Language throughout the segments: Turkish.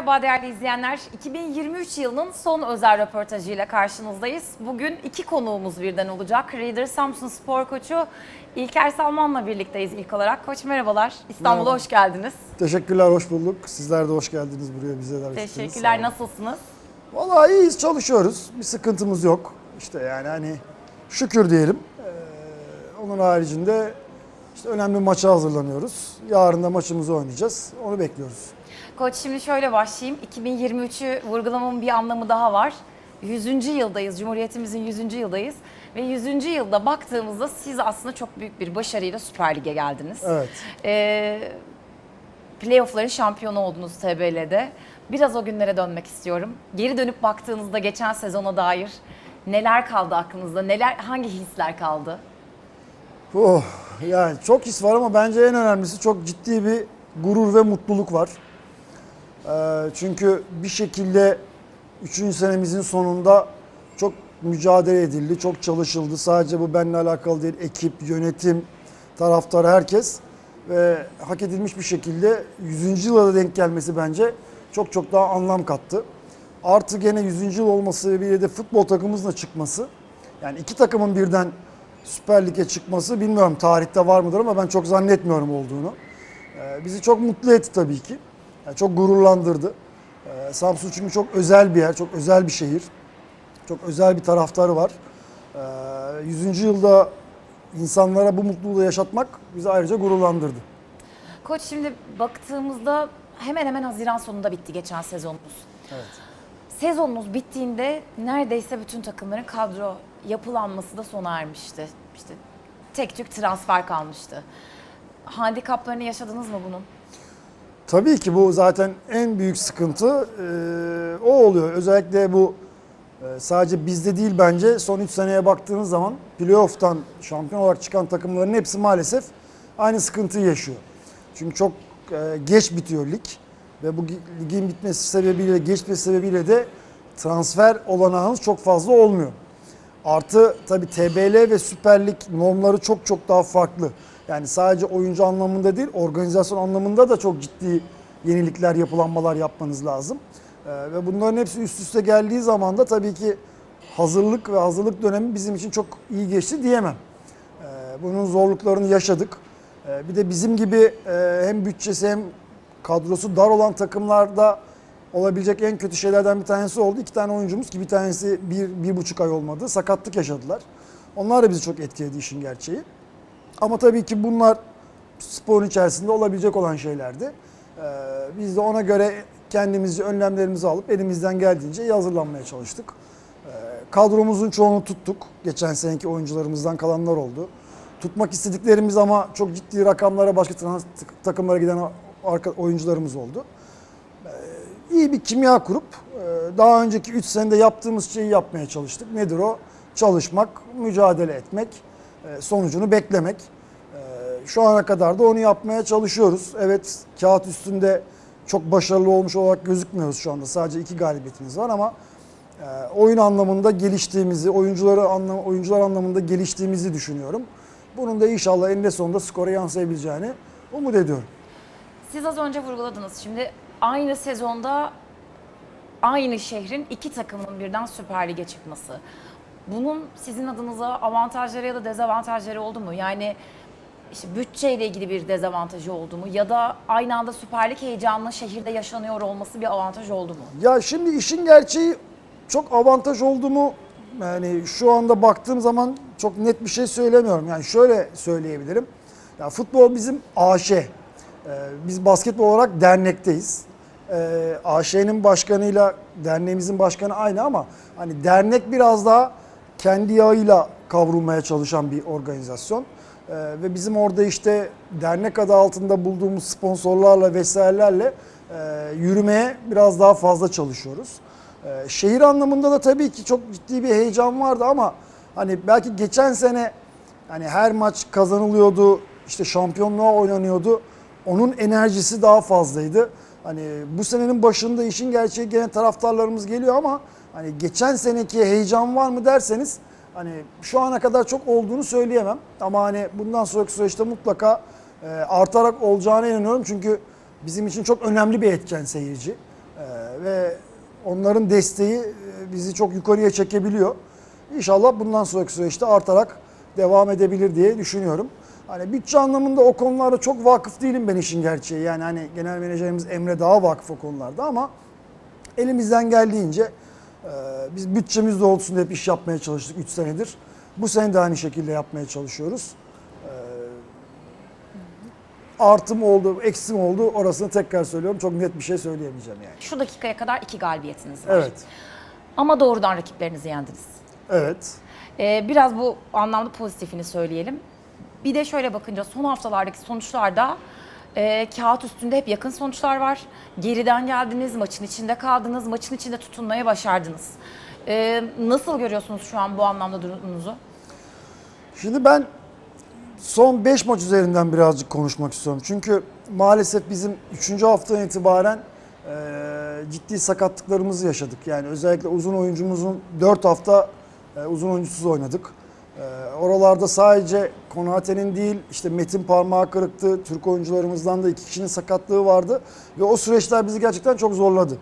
Merhaba değerli izleyenler. 2023 yılının son özel röportajıyla karşınızdayız. Bugün iki konuğumuz birden olacak. Reader Samsun Spor Koçu İlker Salman'la birlikteyiz ilk olarak. Koç merhabalar. İstanbul'a Merhaba. hoş geldiniz. Teşekkürler, hoş bulduk. Sizler de hoş geldiniz buraya bize davet ettiniz. Teşekkürler. Nasılsınız? Vallahi iyiyiz, çalışıyoruz. Bir sıkıntımız yok. İşte yani hani şükür diyelim. Ee, onun haricinde işte önemli bir maça hazırlanıyoruz. Yarın da maçımızı oynayacağız. Onu bekliyoruz. Koç şimdi şöyle başlayayım. 2023'ü vurgulamamın bir anlamı daha var. 100. yıldayız. Cumhuriyetimizin 100. yıldayız. Ve 100. yılda baktığımızda siz aslında çok büyük bir başarıyla Süper Lig'e geldiniz. Evet. Ee, playoff'ların şampiyonu oldunuz TBL'de. Biraz o günlere dönmek istiyorum. Geri dönüp baktığınızda geçen sezona dair neler kaldı aklınızda? Neler hangi hisler kaldı? Oh, yani çok his var ama bence en önemlisi çok ciddi bir gurur ve mutluluk var. Ee, çünkü bir şekilde 3. senemizin sonunda çok mücadele edildi, çok çalışıldı. Sadece bu benimle alakalı değil, ekip, yönetim, taraftar, herkes. Ve hak edilmiş bir şekilde 100. yıla da denk gelmesi bence çok çok daha anlam kattı. Artı gene 100. yıl olması sebebiyle de futbol takımımızın da çıkması. Yani iki takımın birden Süper Lig'e çıkması bilmiyorum tarihte var mıdır ama ben çok zannetmiyorum olduğunu. Ee, bizi çok mutlu etti tabii ki. Yani çok gururlandırdı. Ee, Samsun çünkü çok özel bir yer, çok özel bir şehir. Çok özel bir taraftarı var. Ee, 100. yılda insanlara bu mutluluğu yaşatmak bizi ayrıca gururlandırdı. Koç şimdi baktığımızda hemen hemen Haziran sonunda bitti geçen sezonumuz. Evet. Sezonunuz bittiğinde neredeyse bütün takımların kadro yapılanması da sona ermişti. İşte tek tük transfer kalmıştı. Handikaplarını yaşadınız mı bunun? Tabii ki bu zaten en büyük sıkıntı e, o oluyor. Özellikle bu e, sadece bizde değil bence son 3 seneye baktığınız zaman playoff'tan şampiyon olarak çıkan takımların hepsi maalesef aynı sıkıntıyı yaşıyor. Çünkü çok e, geç bitiyor lig ve bu ligin bitmesi sebebiyle, geç bitmesi sebebiyle de transfer olanağınız çok fazla olmuyor. Artı tabi TBL ve Süper Lig normları çok çok daha farklı. Yani sadece oyuncu anlamında değil, organizasyon anlamında da çok ciddi yenilikler, yapılanmalar yapmanız lazım. Ee, ve bunların hepsi üst üste geldiği zaman da tabii ki hazırlık ve hazırlık dönemi bizim için çok iyi geçti diyemem. Ee, bunun zorluklarını yaşadık. Ee, bir de bizim gibi e, hem bütçesi hem kadrosu dar olan takımlarda olabilecek en kötü şeylerden bir tanesi oldu. İki tane oyuncumuz ki bir tanesi bir, bir buçuk ay olmadı. Sakatlık yaşadılar. Onlar da bizi çok etkiledi işin gerçeği. Ama tabii ki bunlar sporun içerisinde olabilecek olan şeylerdi. Ee, biz de ona göre kendimizi, önlemlerimizi alıp elimizden geldiğince iyi hazırlanmaya çalıştık. Ee, kadromuzun çoğunu tuttuk. Geçen seneki oyuncularımızdan kalanlar oldu. Tutmak istediklerimiz ama çok ciddi rakamlara başka takımlara giden oyuncularımız oldu iyi bir kimya kurup e, daha önceki 3 senede yaptığımız şeyi yapmaya çalıştık. Nedir o? Çalışmak, mücadele etmek, sonucunu beklemek. E, Şu ana kadar da onu yapmaya çalışıyoruz. Evet kağıt üstünde çok başarılı olmuş olarak gözükmüyoruz şu anda. Sadece iki galibiyetimiz var ama e, oyun anlamında geliştiğimizi, oyuncuları anlam oyuncular anlamında geliştiğimizi düşünüyorum. Bunun da inşallah eninde sonunda skora yansıyabileceğini umut ediyorum. Siz az önce vurguladınız. Şimdi aynı sezonda aynı şehrin iki takımının birden Süper Lig'e çıkması. Bunun sizin adınıza avantajları ya da dezavantajları oldu mu? Yani işte bütçeyle ilgili bir dezavantajı oldu mu? Ya da aynı anda Süper Lig şehirde yaşanıyor olması bir avantaj oldu mu? Ya şimdi işin gerçeği çok avantaj oldu mu? Yani şu anda baktığım zaman çok net bir şey söylemiyorum. Yani şöyle söyleyebilirim. Ya futbol bizim AŞ. Ee, biz basketbol olarak dernekteyiz. Ee, AŞ'nin başkanıyla derneğimizin başkanı aynı ama hani dernek biraz daha kendi yağıyla kavrulmaya çalışan bir organizasyon. Ee, ve bizim orada işte dernek adı altında bulduğumuz sponsorlarla vesairelerle e, yürümeye biraz daha fazla çalışıyoruz. Ee, şehir anlamında da tabii ki çok ciddi bir heyecan vardı ama hani belki geçen sene hani her maç kazanılıyordu, işte şampiyonluğa oynanıyordu. Onun enerjisi daha fazlaydı. Hani bu senenin başında işin gerçeği gene taraftarlarımız geliyor ama hani geçen seneki heyecan var mı derseniz hani şu ana kadar çok olduğunu söyleyemem. Ama hani bundan sonraki süreçte mutlaka e, artarak olacağına inanıyorum. Çünkü bizim için çok önemli bir etken seyirci. E, ve onların desteği e, bizi çok yukarıya çekebiliyor. İnşallah bundan sonraki süreçte artarak devam edebilir diye düşünüyorum. Hani bütçe anlamında o konularda çok vakıf değilim ben işin gerçeği. Yani hani genel menajerimiz Emre daha vakıf o konularda ama elimizden geldiğince biz bütçemiz doğrultusunda hep iş yapmaya çalıştık 3 senedir. Bu sene de aynı şekilde yapmaya çalışıyoruz. E, artım oldu, eksim oldu orasını tekrar söylüyorum. Çok net bir şey söyleyemeyeceğim yani. Şu dakikaya kadar iki galibiyetiniz var. Evet, Ama doğrudan rakiplerinizi yendiniz. evet. Ee, biraz bu anlamda pozitifini söyleyelim. Bir de şöyle bakınca son haftalardaki sonuçlarda e, kağıt üstünde hep yakın sonuçlar var. Geriden geldiniz, maçın içinde kaldınız, maçın içinde tutunmaya başardınız. Ee, nasıl görüyorsunuz şu an bu anlamda durumunuzu? Şimdi ben son 5 maç üzerinden birazcık konuşmak istiyorum. Çünkü maalesef bizim 3. haftadan itibaren e, ciddi sakatlıklarımızı yaşadık. Yani özellikle uzun oyuncumuzun 4 hafta e, uzun oyuncusuz oynadık. E, oralarda sadece Konate'nin değil işte Metin parmağı kırıktı. Türk oyuncularımızdan da iki kişinin sakatlığı vardı. Ve o süreçler bizi gerçekten çok zorladı.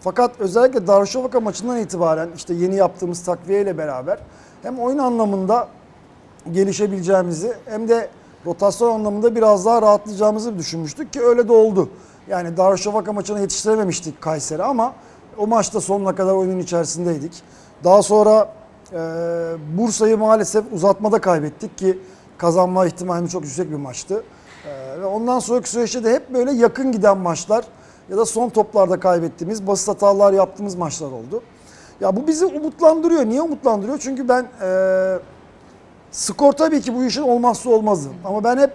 Fakat özellikle Darüşşafaka maçından itibaren işte yeni yaptığımız takviye ile beraber hem oyun anlamında gelişebileceğimizi hem de rotasyon anlamında biraz daha rahatlayacağımızı düşünmüştük ki öyle de oldu. Yani Darüşşafaka maçına yetiştirememiştik Kayseri ama o maçta sonuna kadar oyunun içerisindeydik. Daha sonra e, Bursa'yı maalesef uzatmada kaybettik ki kazanma ihtimalimiz çok yüksek bir maçtı. E, ve ondan sonraki süreçte de hep böyle yakın giden maçlar ya da son toplarda kaybettiğimiz, basit hatalar yaptığımız maçlar oldu. Ya bu bizi umutlandırıyor. Niye umutlandırıyor? Çünkü ben e, Skor tabii ki bu işin olmazsa olmazı. Ama ben hep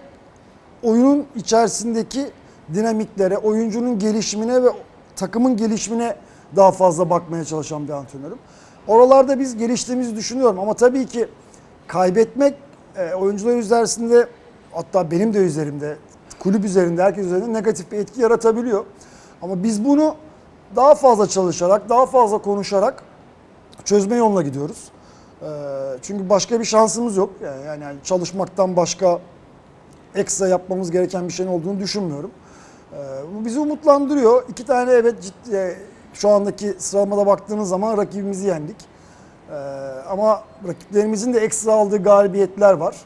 oyunun içerisindeki dinamiklere, oyuncunun gelişimine ve takımın gelişimine daha fazla bakmaya çalışan bir antrenörüm. Oralarda biz geliştiğimizi düşünüyorum ama tabii ki kaybetmek e, oyuncular üzerinde hatta benim de üzerimde, kulüp üzerinde, herkes üzerinde negatif bir etki yaratabiliyor. Ama biz bunu daha fazla çalışarak, daha fazla konuşarak çözme yoluna gidiyoruz. Ee, Çünkü başka bir şansımız yok. Yani, çalışmaktan başka ekstra yapmamız gereken bir şeyin olduğunu düşünmüyorum. Ee, Bu bizi umutlandırıyor. İki tane evet ciddi, e, şu andaki sıralamada baktığınız zaman rakibimizi yendik. Ee, Ama rakiplerimizin de ekstra aldığı galibiyetler var.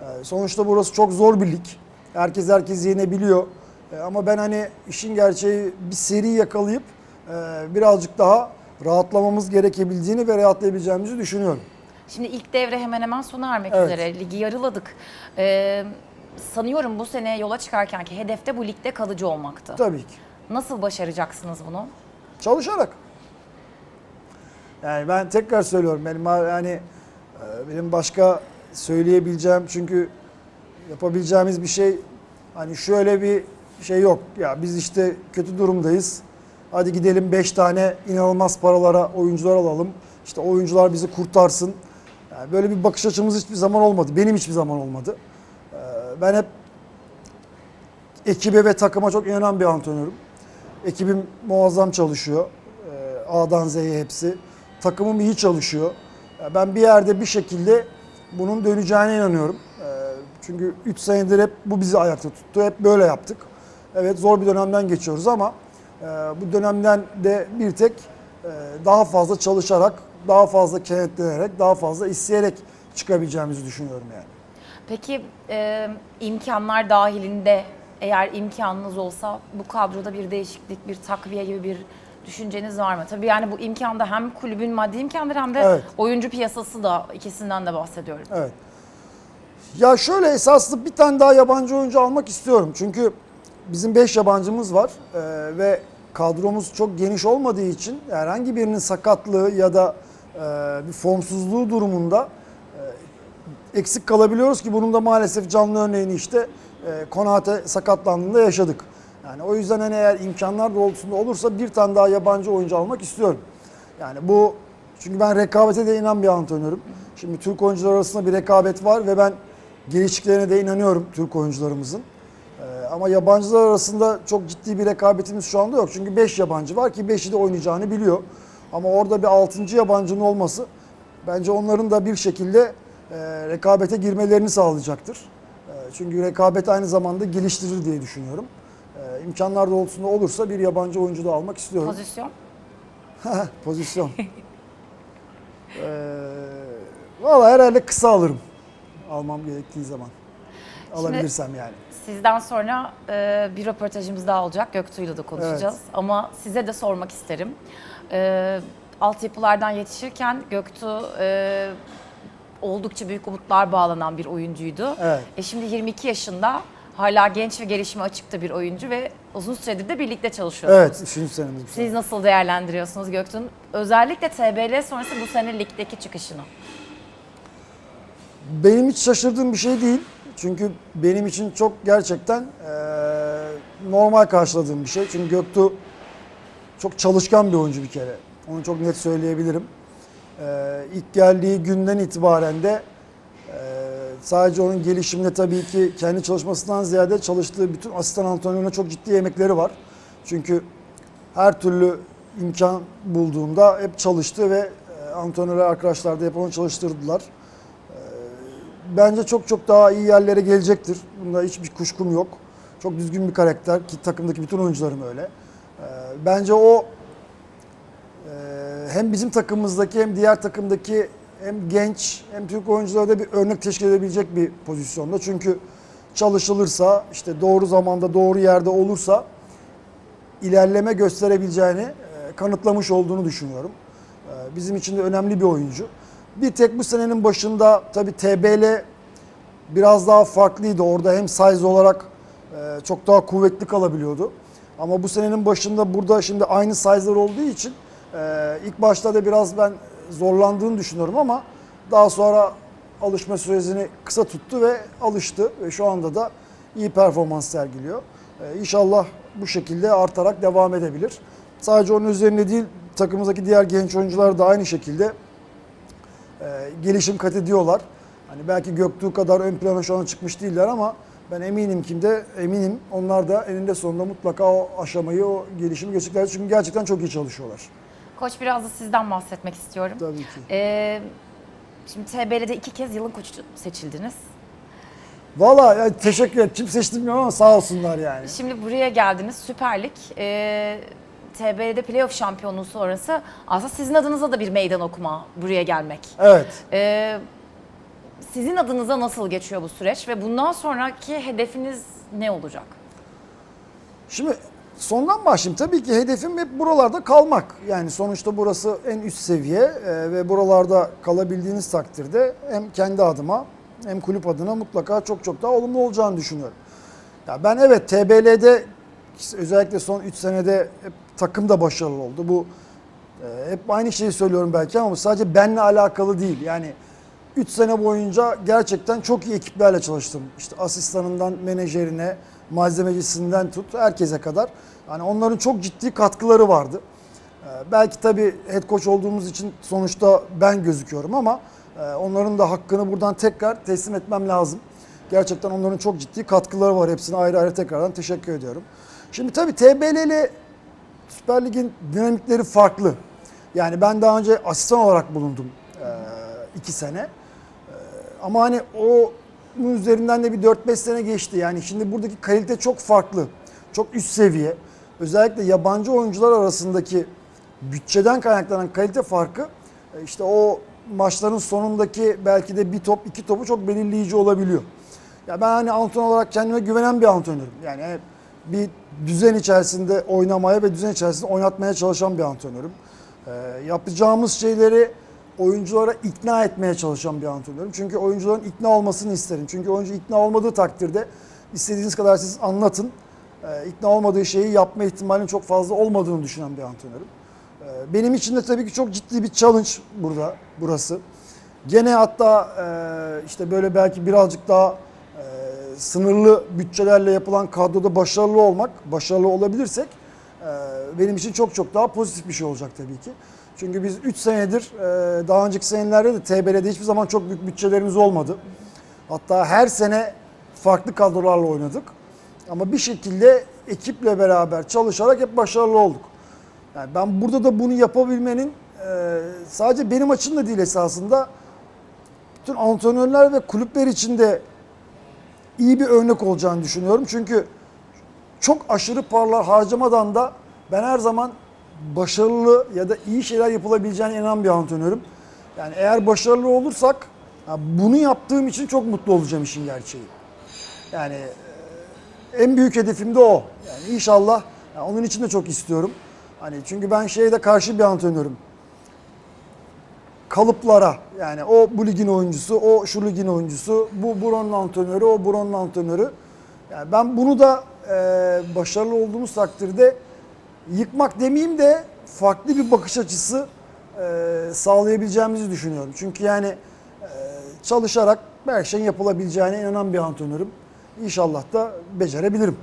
Ee, Sonuçta burası çok zor bir lig. Herkes herkes yenebiliyor. Ee, Ama ben hani işin gerçeği bir seri yakalayıp e, birazcık daha rahatlamamız gerekebildiğini ve rahatlayabileceğimizi düşünüyorum. Şimdi ilk devre hemen hemen sona ermek Evet. üzere. Ligi yarıladık. Ee, sanıyorum bu sene yola çıkarkenki hedef de bu ligde kalıcı olmaktı. Tabii ki. Nasıl başaracaksınız bunu? Çalışarak. Yani ben tekrar söylüyorum benim yani e, benim başka söyleyebileceğim çünkü yapabileceğimiz bir şey hani şöyle bir şey yok. Ya biz işte kötü durumdayız. Hadi gidelim 5 tane inanılmaz paralara oyuncular alalım. İşte oyuncular bizi kurtarsın. Yani böyle bir bakış açımız hiçbir zaman olmadı. Benim hiçbir zaman olmadı. E, Ben hep ekibe ve takıma çok inanan bir antrenörüm. Ekibim muazzam çalışıyor. Ee, A'dan Z'ye hepsi. Takımım iyi çalışıyor. Ben bir yerde bir şekilde bunun döneceğine inanıyorum. Ee, Çünkü 3 senedir hep bu bizi ayakta tuttu. Hep böyle yaptık. Evet zor bir dönemden geçiyoruz ama e, bu dönemden de bir tek e, daha fazla çalışarak, daha fazla kenetlenerek, daha fazla isteyerek çıkabileceğimizi düşünüyorum yani. Peki e, imkanlar dahilinde eğer imkanınız olsa bu kadroda bir değişiklik, bir takviye gibi bir düşünceniz var mı? Tabii yani bu imkanda hem kulübün maddi imkanları hem de Evet. oyuncu piyasası da ikisinden de bahsediyorum. Evet. Ya şöyle esaslı bir tane daha yabancı oyuncu almak istiyorum. Çünkü bizim 5 yabancımız var Ee, ve kadromuz çok geniş olmadığı için herhangi birinin sakatlığı ya da e, bir formsuzluğu durumunda e, eksik kalabiliyoruz ki bunun da maalesef canlı örneğini işte e, Konate sakatlandığında yaşadık. Yani o yüzden hani eğer imkanlar doğrultusunda olursa bir tane daha yabancı oyuncu almak istiyorum. Yani bu çünkü ben rekabete de inan bir antrenörüm. Şimdi Türk oyuncular arasında bir rekabet var ve ben geliştiklerine de inanıyorum Türk oyuncularımızın. Ee, ama yabancılar arasında çok ciddi bir rekabetimiz şu anda yok. Çünkü 5 yabancı var ki 5'i de oynayacağını biliyor. Ama orada bir 6. yabancının olması bence onların da bir şekilde e, rekabete girmelerini sağlayacaktır. E, çünkü rekabet aynı zamanda geliştirir diye düşünüyorum. E, imkanlar doğrultusunda olursa bir yabancı oyuncu da almak istiyorum. Pozisyon. Pozisyon. Ee, Valla herhalde kısa alırım. Almam gerektiği zaman. Alabilirsem yani. Sizden sonra e, bir röportajımız daha olacak. Göktuğ'yla da konuşacağız. Ama size de sormak isterim. E, altyapılardan yetişirken Göktuğ e, oldukça büyük umutlar bağlanan bir oyuncuydu. Evet. E şimdi 22 yaşında hala genç ve gelişime açık da bir oyuncu ve uzun süredir de birlikte çalışıyorsunuz. Evet, üçüncü senemiz. Siz nasıl değerlendiriyorsunuz Göktuğ'un özellikle TBL sonrası bu sene ligdeki çıkışını? Benim hiç şaşırdığım bir şey değil. Çünkü benim için çok gerçekten eee, normal karşıladığım bir şey. Çünkü Göktuğ çok çalışkan bir oyuncu bir kere. Onu çok net söyleyebilirim. Eee ilk geldiği günden itibaren de sadece onun gelişiminde tabii ki kendi çalışmasından ziyade çalıştığı bütün asistan antrenörüne çok ciddi emekleri var. Çünkü her türlü imkan bulduğunda hep çalıştı ve eee, antrenörler arkadaşlar da hep onu çalıştırdılar bence çok çok daha iyi yerlere gelecektir. Bunda hiçbir kuşkum yok. Çok düzgün bir karakter ki takımdaki bütün oyuncularım öyle. Ee, Bence o e, hem bizim takımımızdaki hem diğer takımdaki hem genç hem Türk oyunculara da bir örnek teşkil edebilecek bir pozisyonda. Çünkü çalışılırsa, işte doğru zamanda, doğru yerde olursa ilerleme gösterebileceğini e, kanıtlamış olduğunu düşünüyorum. E, Bizim için de önemli bir oyuncu. Bir tek bu senenin başında tabii TBL biraz daha farklıydı. Orada hem size olarak e, çok daha kuvvetli kalabiliyordu. Ama bu senenin başında burada şimdi aynı size'lar olduğu için ilk başta da biraz ben zorlandığını düşünüyorum ama daha sonra alışma süresini kısa tuttu ve alıştı ve şu anda da iyi performans sergiliyor. E, İnşallah bu şekilde artarak devam edebilir. Sadece onun üzerinde değil takımımızdaki diğer genç oyuncular da aynı şekilde e, gelişim kat ediyorlar. Hani belki Göktuğ kadar ön plana şu an çıkmış değiller ama ben eminim ki de eminim onlar da eninde sonunda mutlaka o aşamayı, o gelişimi geçecekler. Çünkü gerçekten çok iyi çalışıyorlar. Koç biraz da sizden bahsetmek istiyorum. Tabii ki. Ee, şimdi TBL'de iki kez yılın koçu seçildiniz. Valla yani teşekkür ederim. Kim seçtim bilmiyorum ama sağ olsunlar yani. Şimdi buraya geldiniz Süper Lig. Ee, TBL'de playoff şampiyonluğu sonrası aslında sizin adınıza da bir meydan okuma buraya gelmek. Evet. Ee, sizin adınıza nasıl geçiyor bu süreç ve bundan sonraki hedefiniz ne olacak? Şimdi sondan başlayayım. Tabii ki hedefim hep buralarda kalmak. Yani sonuçta burası en üst seviye e, ve buralarda kalabildiğiniz takdirde hem kendi adıma hem kulüp adına mutlaka çok çok daha olumlu olacağını düşünüyorum. Ya ben evet TBL'de özellikle son 3 senede hep takım da başarılı oldu. Bu e, hep aynı şeyi söylüyorum belki ama sadece benle alakalı değil. Yani 3 sene boyunca gerçekten çok iyi ekiplerle çalıştım. İşte asistanından menajerine, malzemecisinden tut herkese kadar. Yani onların çok ciddi katkıları vardı. Ee, belki tabii head coach olduğumuz için sonuçta ben gözüküyorum ama e, onların da hakkını buradan tekrar teslim etmem lazım. Gerçekten onların çok ciddi katkıları var. Hepsine ayrı ayrı tekrardan teşekkür ediyorum. Şimdi tabii TBL ile Süper Lig'in dinamikleri farklı. Yani ben daha önce asistan olarak bulundum e, iki sene. E, ama hani o üzerinden de bir 4-5 sene geçti. Yani şimdi buradaki kalite çok farklı. Çok üst seviye. Özellikle yabancı oyuncular arasındaki bütçeden kaynaklanan kalite farkı e, işte o maçların sonundaki belki de bir top iki topu çok belirleyici olabiliyor. Ya ben hani antrenör olarak kendime güvenen bir antrenörüm. Yani bir düzen içerisinde oynamaya ve düzen içerisinde oynatmaya çalışan bir antrenörüm. Ee, yapacağımız şeyleri oyunculara ikna etmeye çalışan bir antrenörüm. Çünkü oyuncuların ikna olmasını isterim. Çünkü oyuncu ikna olmadığı takdirde istediğiniz kadar siz anlatın. Ee, ikna olmadığı şeyi yapma ihtimalinin çok fazla olmadığını düşünen bir antrenörüm. Ee, benim için de tabii ki çok ciddi bir challenge burada, burası. Gene hatta e, işte böyle belki birazcık daha e, sınırlı bütçelerle yapılan kadroda başarılı olmak, başarılı olabilirsek e, benim için çok çok daha pozitif bir şey olacak tabii ki. Çünkü biz 3 senedir e, daha önceki senelerde de TBL'de hiçbir zaman çok büyük bütçelerimiz olmadı. Hatta her sene farklı kadrolarla oynadık. Ama bir şekilde ekiple beraber çalışarak hep başarılı olduk. Yani ben burada da bunu yapabilmenin e, sadece benim açımda değil esasında bütün antrenörler ve kulüpler için de iyi bir örnek olacağını düşünüyorum. Çünkü çok aşırı paralar harcamadan da ben her zaman başarılı ya da iyi şeyler yapılabileceğine inanan bir antrenörüm. Yani eğer başarılı olursak bunu yaptığım için çok mutlu olacağım işin gerçeği. Yani en büyük hedefim de o. Yani inşallah yani onun için de çok istiyorum. Hani çünkü ben şeye de karşı bir antrenörüm. Kalıplara yani o bu ligin oyuncusu, o şu ligin oyuncusu, bu buranın antrenörü, o buranın antrenörü. Yani ben bunu da e, başarılı olduğumuz takdirde yıkmak demeyeyim de farklı bir bakış açısı e, sağlayabileceğimizi düşünüyorum. Çünkü yani e, çalışarak her şeyin yapılabileceğine inanan bir antrenörüm. İnşallah da becerebilirim.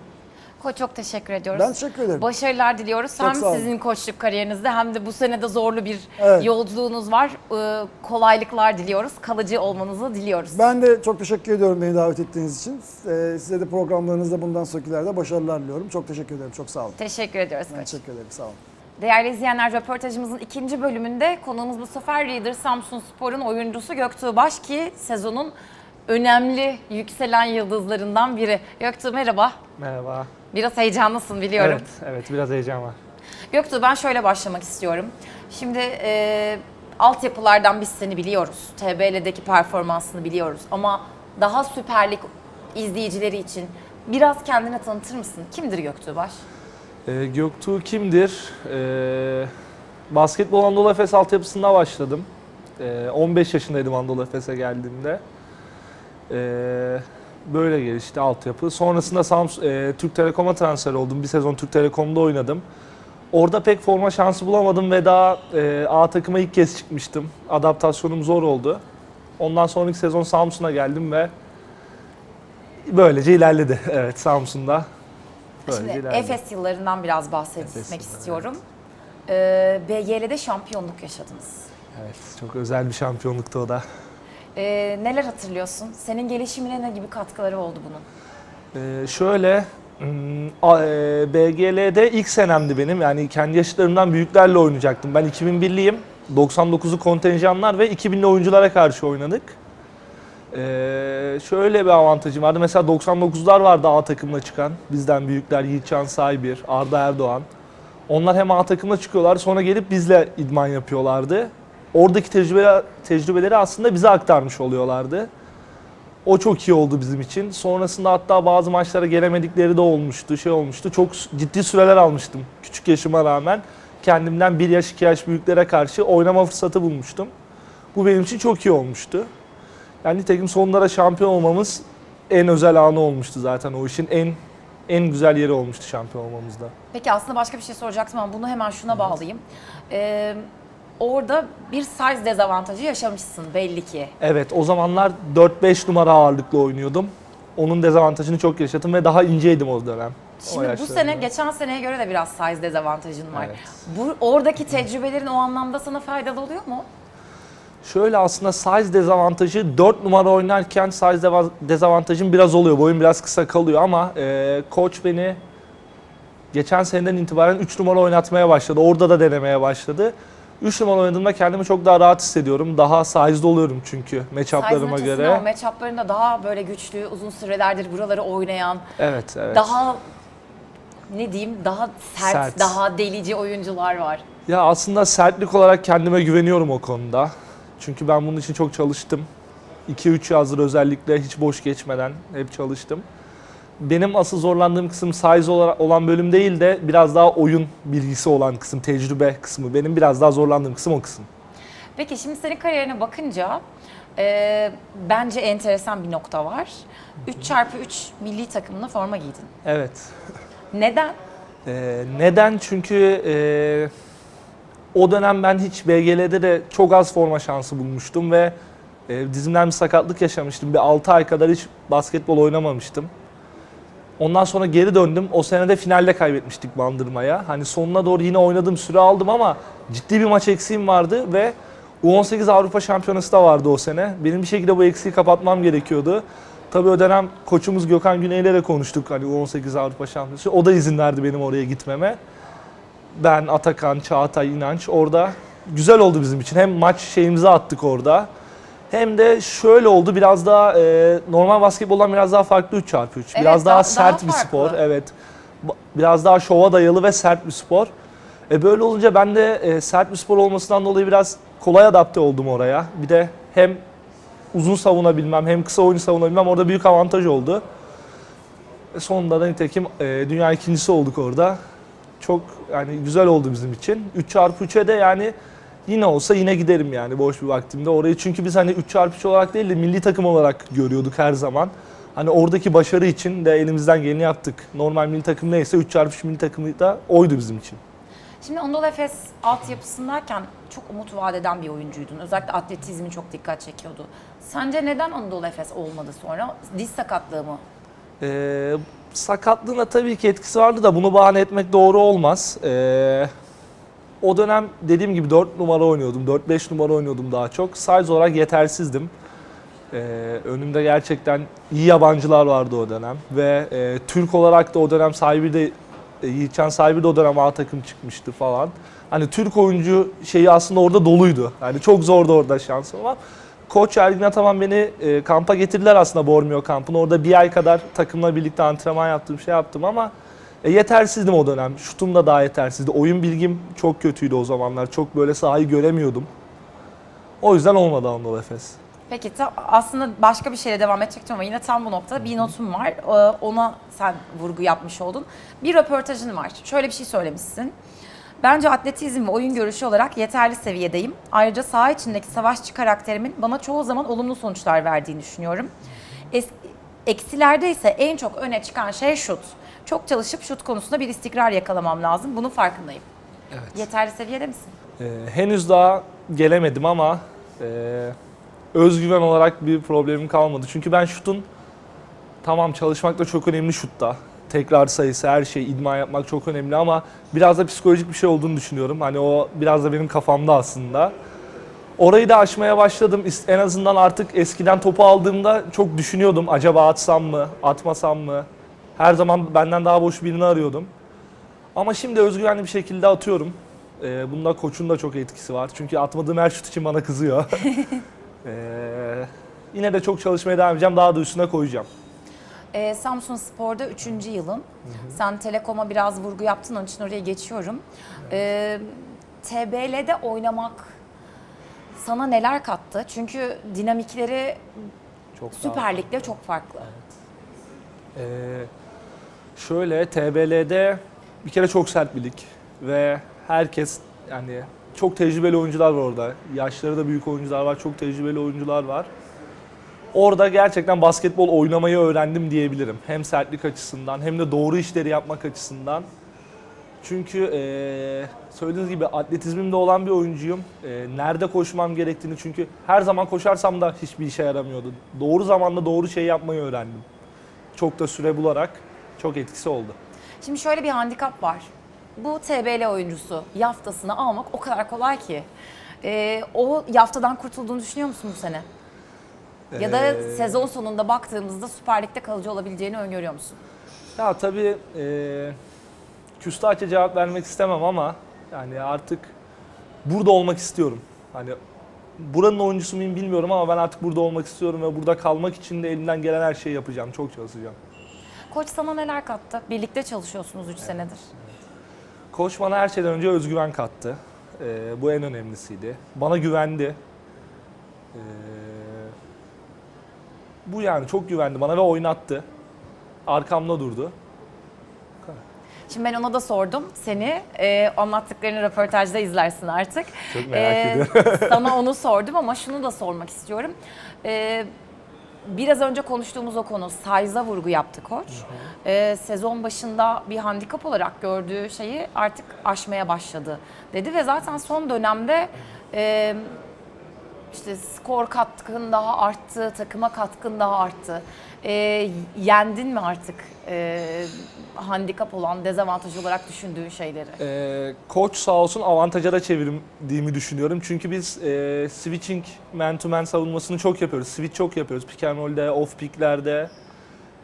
Koç çok teşekkür ediyoruz. Ben teşekkür ederim. Başarılar diliyoruz. Çok hem sağ olun. sizin koçluk kariyerinizde hem de bu sene de zorlu bir Evet. yolculuğunuz var. Ee, kolaylıklar diliyoruz. Kalıcı olmanızı diliyoruz. Ben de çok teşekkür ediyorum beni davet ettiğiniz için. Ee, size de programlarınızda bundan sonrakilerde başarılar diliyorum. Çok teşekkür ederim. Çok sağ olun. Teşekkür ediyoruz Ben koç. teşekkür ederim. Sağ olun. Değerli izleyenler röportajımızın ikinci bölümünde konuğumuz bu sefer Reader Samsun Spor'un oyuncusu Göktuğ Baş ki sezonun önemli yükselen yıldızlarından biri. Göktuğ merhaba. Merhaba. Biraz heyecanlısın biliyorum. Evet, evet biraz heyecan var. Göktuğ ben şöyle başlamak istiyorum. Şimdi e, altyapılardan biz seni biliyoruz. TBL'deki performansını biliyoruz. Ama daha Süper Lig izleyicileri için biraz kendini tanıtır mısın? Kimdir Göktuğ Baş? Ee, Göktuğ kimdir? Ee, basketbol Anadolu Efes altyapısında başladım. Ee, 15 yaşındaydım Anadolu Efes'e geldiğimde. Ee, böyle gelişti altyapı. Sonrasında Sams e, Türk Telekom'a transfer oldum. Bir sezon Türk Telekom'da oynadım. Orada pek forma şansı bulamadım ve daha e, A takıma ilk kez çıkmıştım. Adaptasyonum zor oldu. Ondan sonraki sezon Samsun'a geldim ve böylece ilerledi. Evet Samsun'da. Şimdi ilerledi. Efes yıllarından biraz bahsetmek istiyorum. Ee, BGL'de şampiyonluk yaşadınız. Evet, çok özel bir şampiyonluktu o da. Ee, neler hatırlıyorsun? Senin gelişimine ne gibi katkıları oldu bunun? Ee, şöyle, e, BGL'de ilk senemdi benim. Yani kendi yaşıtlarımdan büyüklerle oynayacaktım. Ben 2001'liyim. 99'u kontenjanlar ve 2000'li oyunculara karşı oynadık. Ee, şöyle bir avantajım vardı. Mesela 99'lar vardı A takımına çıkan. Bizden büyükler Yiğitcan Saybir, Arda Erdoğan. Onlar hem A takımına çıkıyorlar sonra gelip bizle idman yapıyorlardı. Oradaki tecrübe, tecrübeleri aslında bize aktarmış oluyorlardı. O çok iyi oldu bizim için. Sonrasında hatta bazı maçlara gelemedikleri de olmuştu, şey olmuştu. Çok ciddi süreler almıştım küçük yaşıma rağmen. Kendimden bir yaş, iki yaş büyüklere karşı oynama fırsatı bulmuştum. Bu benim için çok iyi olmuştu. Yani nitekim sonlara şampiyon olmamız en özel anı olmuştu zaten. O işin en en güzel yeri olmuştu şampiyon olmamızda. Peki aslında başka bir şey soracaktım ama bunu hemen şuna bağlayayım. Ee, orada bir size dezavantajı yaşamışsın belli ki. Evet o zamanlar 4-5 numara ağırlıklı oynuyordum. Onun dezavantajını çok yaşadım ve daha inceydim o dönem. O Şimdi bu yaşlarımda. sene geçen seneye göre de biraz size dezavantajın var. Evet. Bu oradaki tecrübelerin o anlamda sana faydalı oluyor mu? Şöyle aslında size dezavantajı 4 numara oynarken size dezavantajım biraz oluyor. Boyum biraz kısa kalıyor ama e, koç beni geçen seneden itibaren 3 numara oynatmaya başladı. Orada da denemeye başladı. 3 numara oynadığımda kendimi çok daha rahat hissediyorum. Daha size'da oluyorum çünkü matchup'larıma göre. matchup'larında daha böyle güçlü, uzun sürelerdir buraları oynayan, Evet, evet. daha ne diyeyim, daha sert, Sert. daha delici oyuncular var. Ya aslında sertlik olarak kendime güveniyorum o konuda. Çünkü ben bunun için çok çalıştım. 2-3 yazdır özellikle hiç boş geçmeden hep çalıştım. Benim asıl zorlandığım kısım size olan bölüm değil de biraz daha oyun bilgisi olan kısım, tecrübe kısmı. Benim biraz daha zorlandığım kısım o kısım. Peki şimdi senin kariyerine bakınca e, bence enteresan bir nokta var. 3x3 milli takımına forma giydin. Evet. Neden? Ee, neden? Çünkü e, o dönem ben hiç BGL'de de çok az forma şansı bulmuştum ve e, dizimden bir sakatlık yaşamıştım. Bir 6 ay kadar hiç basketbol oynamamıştım. Ondan sonra geri döndüm. O sene de finalde kaybetmiştik Bandırma'ya. Hani sonuna doğru yine oynadığım süre aldım ama ciddi bir maç eksiğim vardı ve U18 Avrupa Şampiyonası da vardı o sene. Benim bir şekilde bu eksiği kapatmam gerekiyordu. Tabii o dönem koçumuz Gökhan Güney'le de konuştuk hani U18 Avrupa Şampiyonası. O da izin verdi benim oraya gitmeme. Ben, Atakan, Çağatay, İnanç orada güzel oldu bizim için. Hem maç şeyimizi attık orada. Hem de şöyle oldu biraz daha e, normal basketboldan biraz daha farklı 3x3. Evet, biraz daha, daha- sert daha bir farklı. spor. Evet. Biraz daha şova dayalı ve sert bir spor. E böyle olunca ben de e, sert bir spor olmasından dolayı biraz kolay adapte oldum oraya. Bir de hem uzun savunabilmem hem kısa oyunu savunabilmem orada büyük avantaj oldu. E sonunda da nitekim e, dünya ikincisi olduk orada. Çok yani güzel oldu bizim için. 3x3'e de yani yine olsa yine giderim yani boş bir vaktimde orayı. Çünkü biz hani 3x3 olarak değil de milli takım olarak görüyorduk her zaman. Hani oradaki başarı için de elimizden geleni yaptık. Normal milli takım neyse 3x3 milli takımı da oydu bizim için. Şimdi Anadolu Efes altyapısındayken çok umut vaat eden bir oyuncuydun. Özellikle atletizmi çok dikkat çekiyordu. Sence neden Anadolu Efes olmadı sonra? Diz sakatlığı mı? Ee, sakatlığına tabii ki etkisi vardı da bunu bahane etmek doğru olmaz. Ee, o dönem dediğim gibi 4 numara oynuyordum, 4-5 numara oynuyordum daha çok. Size olarak yetersizdim. Ee, önümde gerçekten iyi yabancılar vardı o dönem. Ve e, Türk olarak da o dönem sahibi de, e, Yiğitcan sahibi de o dönem A takım çıkmıştı falan. Hani Türk oyuncu şeyi aslında orada doluydu. Yani çok zordu orada şansım ama Koç Ergin Ataman beni e, kampa getirdiler aslında Bormio kampına. Orada bir ay kadar takımla birlikte antrenman yaptım, şey yaptım ama e, yetersizdim o dönem. Şutum da daha yetersizdi. Oyun bilgim çok kötüydü o zamanlar. Çok böyle sahayı göremiyordum. O yüzden olmadı Anadolu Efes. Peki ta- aslında başka bir şeyle devam edecektim ama yine tam bu noktada bir notum var. Ee, Ona sen vurgu yapmış oldun. Bir röportajın var. Şöyle bir şey söylemişsin. Bence atletizm ve oyun görüşü olarak yeterli seviyedeyim. Ayrıca saha içindeki savaşçı karakterimin bana çoğu zaman olumlu sonuçlar verdiğini düşünüyorum. Es- eksilerde ise en çok öne çıkan şey şut. Çok çalışıp şut konusunda bir istikrar yakalamam lazım. Bunun farkındayım. Evet. Yeterli seviyede misin? Ee, henüz daha gelemedim ama e, özgüven olarak bir problemim kalmadı. Çünkü ben şutun tamam çalışmak da çok önemli şutta. Tekrar sayısı her şey idman yapmak çok önemli ama biraz da psikolojik bir şey olduğunu düşünüyorum. Hani o biraz da benim kafamda aslında. Orayı da aşmaya başladım. En azından artık eskiden topu aldığımda çok düşünüyordum. Acaba atsam mı, atmasam mı? Her zaman benden daha boş birini arıyordum. Ama şimdi özgüvenli bir şekilde atıyorum. Ee, bunda koçun da çok etkisi var. Çünkü atmadığım her şut için bana kızıyor. Ee, yine de çok çalışmaya devam edeceğim. Daha da üstüne koyacağım. Ee, Samsun Spor'da 3. yılın. Sen Telekom'a biraz vurgu yaptın onun için oraya geçiyorum. Ee, TBL'de oynamak sana neler kattı? Çünkü dinamikleri Çok Süper Lig'le çok farklı. Ee, şöyle TBL'de bir kere çok sert bir lig ve herkes yani çok tecrübeli oyuncular var orada. Yaşları da büyük oyuncular var, çok tecrübeli oyuncular var. Orada gerçekten basketbol oynamayı öğrendim diyebilirim. Hem sertlik açısından hem de doğru işleri yapmak açısından. Çünkü eee söylediğiniz gibi atletizmimde olan bir oyuncuyum. Eee, nerede koşmam gerektiğini çünkü her zaman koşarsam da hiçbir işe yaramıyordu. Doğru zamanda doğru şeyi yapmayı öğrendim. Çok da süre bularak çok etkisi oldu. Şimdi şöyle bir handikap var. Bu TBL oyuncusu yaftasını almak o kadar kolay ki. Ee, o yaftadan kurtulduğunu düşünüyor musun bu sene? Ya da Ee, sezon sonunda baktığımızda Süper Lig'de kalıcı olabileceğini öngörüyor musun? Ya tabii eee küstahça cevap vermek istemem ama yani artık burada olmak istiyorum. Hani buranın oyuncusu muyum bilmiyorum ama ben artık burada olmak istiyorum ve burada kalmak için de elimden gelen her şeyi yapacağım. Çok çalışacağım. Koç sana neler kattı? Birlikte çalışıyorsunuz 3 senedir. Koç bana her şeyden önce özgüven kattı. Eee, bu en önemlisiydi. Bana güvendi. Eee, bu yani çok güvendi bana ve oynattı. Arkamda durdu. Şimdi ben ona da sordum seni. Ee, anlattıklarını röportajda izlersin artık. Çok merak Ee, ediyorum. sana onu sordum ama şunu da sormak istiyorum. Ee, biraz önce konuştuğumuz o konu size'a vurgu yaptı koç. Ee, sezon başında bir handikap olarak gördüğü şeyi artık aşmaya başladı dedi ve zaten son dönemde e, işte skor katkın daha arttı, takıma katkın daha arttı. Ee, yendin mi artık e, handikap olan, dezavantaj olarak düşündüğün şeyleri? Ee, koç sağ olsun avantaja da çevirdiğimi düşünüyorum. Çünkü biz e, switching man to man savunmasını çok yapıyoruz. Switch çok yapıyoruz. Pick and roll'de, off pick'lerde.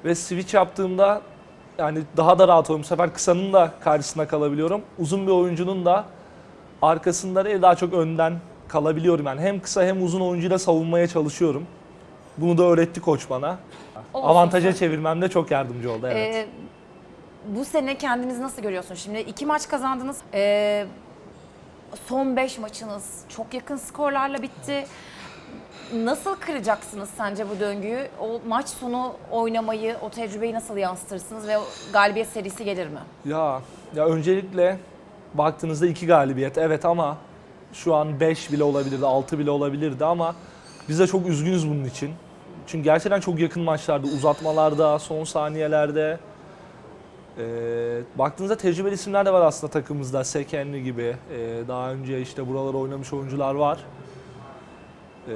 Ve switch yaptığımda yani daha da rahat oluyorum. Bu sefer kısanın da karşısında kalabiliyorum. Uzun bir oyuncunun da arkasında değil daha çok önden kalabiliyorum. Yani hem kısa hem uzun oyuncuyla savunmaya çalışıyorum. Bunu da öğretti koç bana. Olsun. Avantaja çevirmemde çok yardımcı oldu evet. Ee, bu sene kendinizi nasıl görüyorsun? Şimdi iki maç kazandınız. Ee, son beş maçınız çok yakın skorlarla bitti. Nasıl kıracaksınız sence bu döngüyü? O maç sonu oynamayı, o tecrübeyi nasıl yansıtırsınız ve o galibiyet serisi gelir mi? Ya ya öncelikle baktığınızda iki galibiyet evet ama şu an 5 bile olabilirdi, 6 bile olabilirdi ama biz de çok üzgünüz bunun için. Çünkü gerçekten çok yakın maçlarda, uzatmalarda, son saniyelerde. Ee, baktığınızda tecrübeli isimler de var aslında takımımızda. Sekenli gibi. Ee, daha önce işte buralara oynamış oyuncular var. Ee,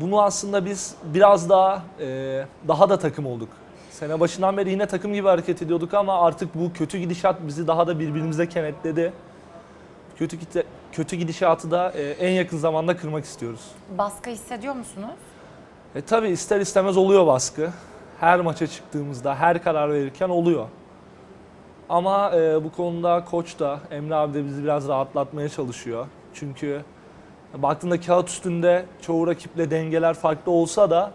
bunu aslında biz biraz daha e, daha da takım olduk. Sene başından beri yine takım gibi hareket ediyorduk ama artık bu kötü gidişat bizi daha da birbirimize kenetledi. Kötü kötü gidişatı da e, en yakın zamanda kırmak istiyoruz. Baskı hissediyor musunuz? E tabi ister istemez oluyor baskı. Her maça çıktığımızda, her karar verirken oluyor. Ama e, bu konuda koç da, Emre abi de bizi biraz rahatlatmaya çalışıyor. Çünkü baktığında kağıt üstünde çoğu rakiple dengeler farklı olsa da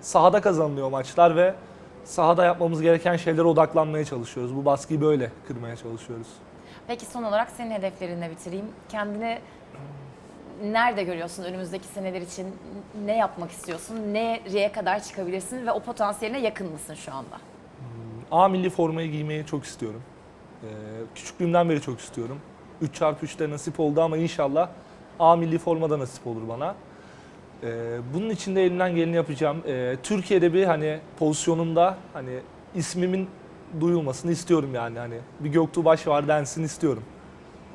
sahada kazanılıyor maçlar ve sahada yapmamız gereken şeylere odaklanmaya çalışıyoruz. Bu baskıyı böyle kırmaya çalışıyoruz. Peki son olarak senin hedeflerinle bitireyim. Kendini nerede görüyorsun önümüzdeki seneler için? Ne yapmak istiyorsun? Nereye kadar çıkabilirsin ve o potansiyeline yakın mısın şu anda? A milli formayı giymeyi çok istiyorum. Ee, küçüklüğümden beri çok istiyorum. 3x3'te nasip oldu ama inşallah A milli formada nasip olur bana. Ee, bunun için de elimden geleni yapacağım. Ee, Türkiye'de bir hani pozisyonumda hani ismimin duyulmasını istiyorum yani hani bir Göktuğ Baş var densin istiyorum.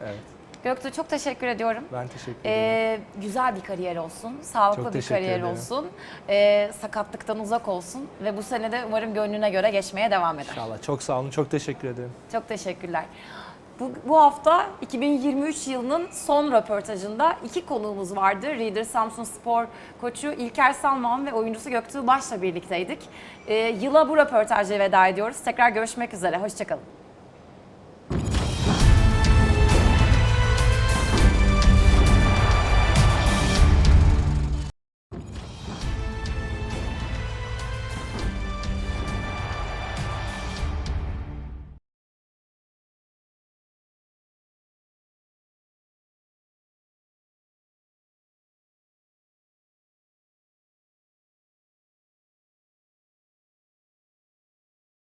Evet. Göktuğ çok teşekkür ediyorum. Ben teşekkür ederim. Ee, güzel bir kariyer olsun, sağlıklı Çok bir kariyer ederim. olsun, ee, sakatlıktan uzak olsun ve bu sene de umarım gönlüne göre geçmeye devam eder. İnşallah. Çok sağ olun. Çok teşekkür ederim. Çok teşekkürler. Bu, bu hafta 2023 yılının son röportajında iki konuğumuz vardı. Reader Samsun Spor koçu İlker Salman ve oyuncusu Göktuğ Baş'la birlikteydik. Ee, yıla bu röportajla veda ediyoruz. Tekrar görüşmek üzere. Hoşçakalın.